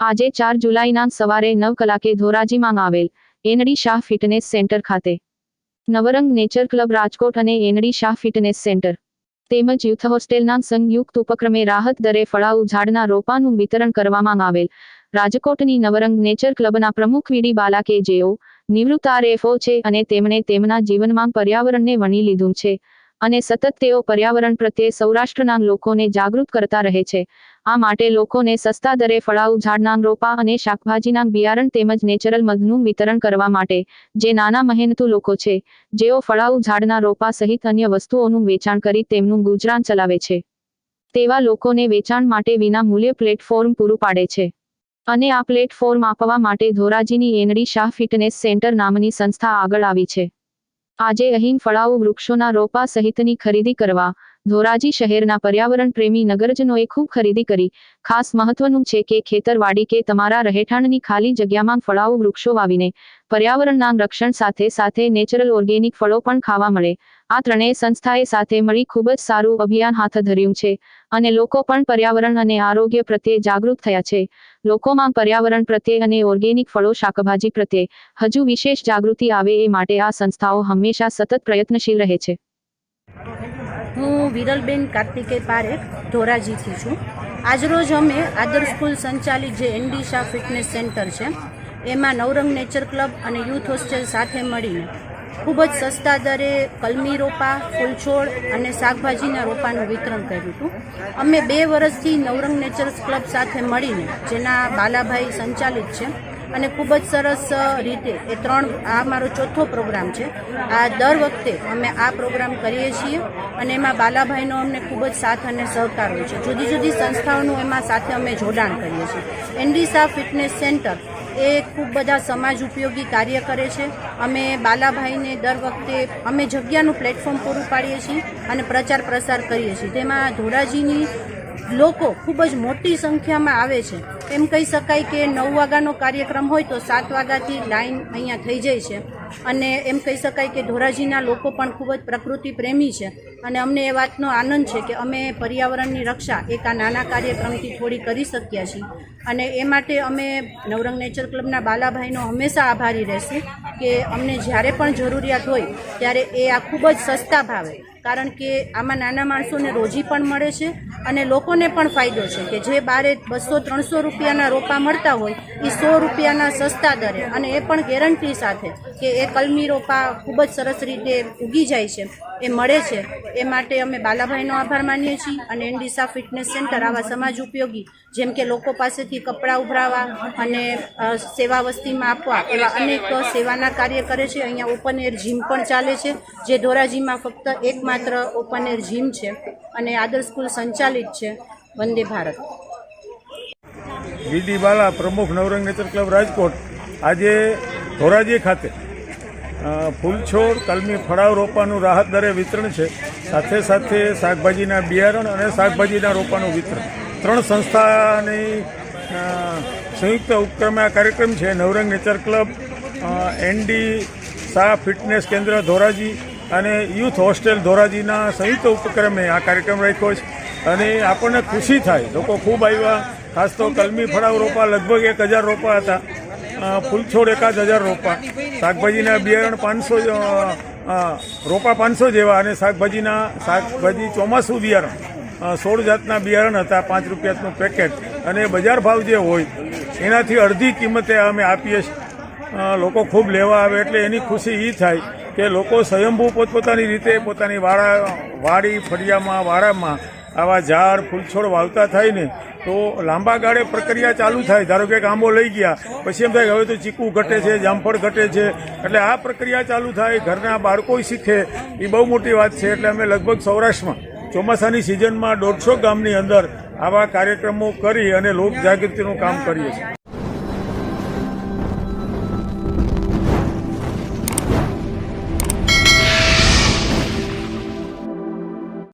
આજે ચાર જુલાઈના સવારે નવ કલાકે ધોરાજીમાં આવેલ એનડી શાહ ફિટનેસ સેન્ટર ખાતે. નવરંગ નેચર ક્લબ રાજકોટ અને એનડી શાહ ફિટનેસ સેન્ટર. તેમજ યુથ હોસ્ટેલના સંયુક્ત ઉપક્રમે રાહત દરે ફળાઉ ઝાડના રોપાનું વિતરણ કરવામાં આવેલ. રાજકોટની નવરંગ નેચર ક્લબના પ્રમુખ વીડી બાલાકે જેઓ નિવૃત્ત આરએફઓ છે અને તેમણે તેમના જીવનમાં પર્યાવરણને વણી લીધું છે. અને સતત તેઓ પર્યાવરણ પ્રત્યે સૌરાષ્ટ્રના લોકોને જાગૃત કરતા રહે છે. આ માટે લોકોને સસ્તા દરે ફળાઉ ઝાડના રોપા અને શાકભાજીના બિયારણ તેમજ નેચરલ મધનું વિતરણ કરવા માટે, જે નાના મહેનતુ લોકો છે, જેઓ ફળાઉ, ઝાડના રોપા સહિત અન્ય વસ્તુઓનું વેચાણ કરી તેમનું ગુજરાન ચલાવે છે. તેવા લોકોને વેચાણ માટે વિના મૂલ્ય પ્લેટફોર્મ પૂરું પાડે છે. અને આ પ્લેટફોર્મ આપવા માટે ધોરાજીની N D Shah fitness centre નામની સંસ્થા આગળ આવી છે. આજે અહીં ફળાઉ વૃક્ષોના રોપા સહિતની ખરીદી કરવા ધોરાજી શહેરના પર્યાવરણ પ્રેમી નગરજનોએ ખૂબ ખરીદી કરી. ખાસ મહત્વનું છે કે ખેતરવાડી કે તમારા રહેઠાણની ખાલી જગ્યામાં ફળાઓ, વૃક્ષો વાવીને પર્યાવરણના રક્ષણ સાથે સાથે નેચરલ ઓર્ગેનિક ફળો પણ ખાવા મળે. આ ત્રણેય સંસ્થાએ સાથે મળી ખૂબ જ સારું અભિયાન હાથ ધર્યું છે અને લોકો પણ પર્યાવરણ અને આરોગ્ય પ્રત્યે જાગૃત થયા છે. લોકોમાં પર્યાવરણ પ્રત્યે અને ઓર્ગેનિક ફળો, શાકભાજી પ્રત્યે હજુ વિશેષ જાગૃતિ આવે એ માટે આ સંસ્થાઓ હંમેશા સતત પ્રયત્નશીલ રહે છે. હું વિરલબેન કાર્તિકે પારેખ ધોરાજીથી છું. આજરોજ અમે આદર્શ સ્કૂલ સંચાલિત જે એનડી ફિટનેસ સેન્ટર છે, એમાં નવરંગ નેચર ક્લબ અને યુથ હોસ્ટેલ સાથે મળીને ખૂબ જ સસ્તા દરે કલમી રોપા, ફૂલછોડ અને શાકભાજીના રોપાનું વિતરણ કર્યું હતું. અમે બે વર્ષથી નવરંગ નેચર્સ ક્લબ સાથે મળીને જેના બાલાભાઈ સંચાલિત છે અને ખૂબ જ સરસ રીતે એ ત્રણ, આ મારો ચોથો પ્રોગ્રામ છે. આ દર વખતે અમે આ પ્રોગ્રામ કરીએ છીએ અને એમાં બાલાભાઈનો અમને ખૂબ જ સાથ અને સહકાર હોય છે. જુદી જુદી સંસ્થાઓનું એમાં સાથે અમે જોડાણ કરીએ છીએ. એનડીસા ફિટનેસ સેન્ટર એ ખૂબ બધા સમાજ ઉપયોગી કાર્ય કરે છે. અમે બાલાભાઈને દર વખતે, અમે જગ્યાનું પ્લેટફોર્મ પૂરું પાડીએ છીએ અને પ્રચાર પ્રસાર કરીએ છીએ. તેમાં ધોરાજીની લોકો ખૂબ જ મોટી સંખ્યામાં આવે છે. એમ કહી શકાય કે નવ વાગ્યાનો કાર્યક્રમ હોય તો સાત વાગ્યાથી લાઈન અહીંયા થઈ જાય છે. અને એમ કહી શકાય કે ધોરાજીના લોકો પણ ખૂબ જ પ્રકૃતિ પ્રેમી છે. અને અમને એ વાતનો આનંદ છે કે અમે પર્યાવરણની રક્ષા એક આ નાના કાર્યક્રમથી થોડી કરી શક્યા છીએ. અને એ માટે અમે નવરંગ નેચર ક્લબના બાલાભાઈનો હંમેશા આભારી રહેશે કે અમને જ્યારે પણ જરૂરિયાત હોય ત્યારે એ આ ખૂબ જ સસ્તા ભાવે. કારણ કે આમાં નાના માણસોને રોજી પણ મળે છે અને લોકોને પણ ફાયદો છે કે જે બારે બસો ત્રણસો રૂપિયાના રોપા મળતા હોય એ સો રૂપિયાના સસ્તા દરે. અને એ પણ ગેરંટી સાથે કે એ કલમી રોપા ખૂબ જ સરસ રીતે ઉગી જાય છે. એ મળે છે. એ માટે અમે બાલાભાઈનો આભાર માનીએ છીએ અને એનડીસા ફિટનેસ સેન્ટર આવા સમાજ ઉપયોગી, જેમ કે લોકો પાસેથી કપડાં ઉભરાવા અને સેવા વસ્તીમાં આપવા એવા અનેક સેવાના કાર્ય કરે છે. અહીંયા ઓપન એર જીમ પણ ચાલે છે, જે ધોરાજીમાં ફક્ત એકમાત્ર ઓપન એર જીમ છે અને આદર્શ સ્કૂલ સંચાલિત છે. વંદે ભારત. વીડી બાલા પ્રમુખ નવરંગ નેચર ક્લબ રાજકોટ આજે ધોરાજી ખાતે ફૂલછોડ, કલમી ફળાવ રોપાનું રાહત દરે વિતરણ છે. સાથે સાથે શાકભાજીના બિયારણ અને શાકભાજીના રોપાનું વિતરણ. ત્રણ સંસ્થાની સંયુક્ત ઉપક્રમે આ કાર્યક્રમ છે. Navrang nature club ND Shah fitness કેન્દ્ર ધોરાજી અને યુથ હોસ્ટેલ ધોરાજીના સંયુક્ત ઉપક્રમે આ કાર્યક્રમ રાખ્યો છે. અને આપણને ખુશી થાય. લોકો ખૂબ આવ્યા. ખાસ તો કલમી ફળાવ રોપા લગભગ એક હજાર રોપા હતા. ફૂલછોડ એકાદ હજાર રોપા. શાકભાજીના બિયારણ પાંચસો રોપા પાંચસો જેવા અને શાકભાજીના, શાકભાજી ચોમાસું બિયારણ. સોળ જાતના બિયારણ હતા, પાંચ રૂપિયાનું પેકેટ. અને બજાર ભાવ જે હોય, એનાથી અડધી કિંમતે અમે આપીએ લોકો ખૂબ લેવા આવે એટલે એની ખુશી એ થાય કે લોકો સ્વયંભૂ પોતપોતાની રીતે પોતાની વાડા વાડી, ફળિયામાં, વાડામાં આવા ઝાડ ફૂલછોડ વાવતા થાય ને, તો લાંબા ગાળે પ્રક્રિયા ચાલુ થાય. ધારો કે આંબો લઈ ગયા, પછી એમ થાય હવે તો ચીકુ ઘટે છે, જામફળ ઘટે છે. એટલે આ પ્રક્રિયા ચાલુ થાય, ઘરના બાળકો શીખે. એ બહુ મોટી વાત છે. એટલે અમે લગભગ સૌરાષ્ટ્રમાં ચોમાસાની સિઝનમાં દોઢસો ગામની અંદર આવા કાર્યક્રમો કરી અને લોક જાગૃતિનું કામ કરીએ છીએ.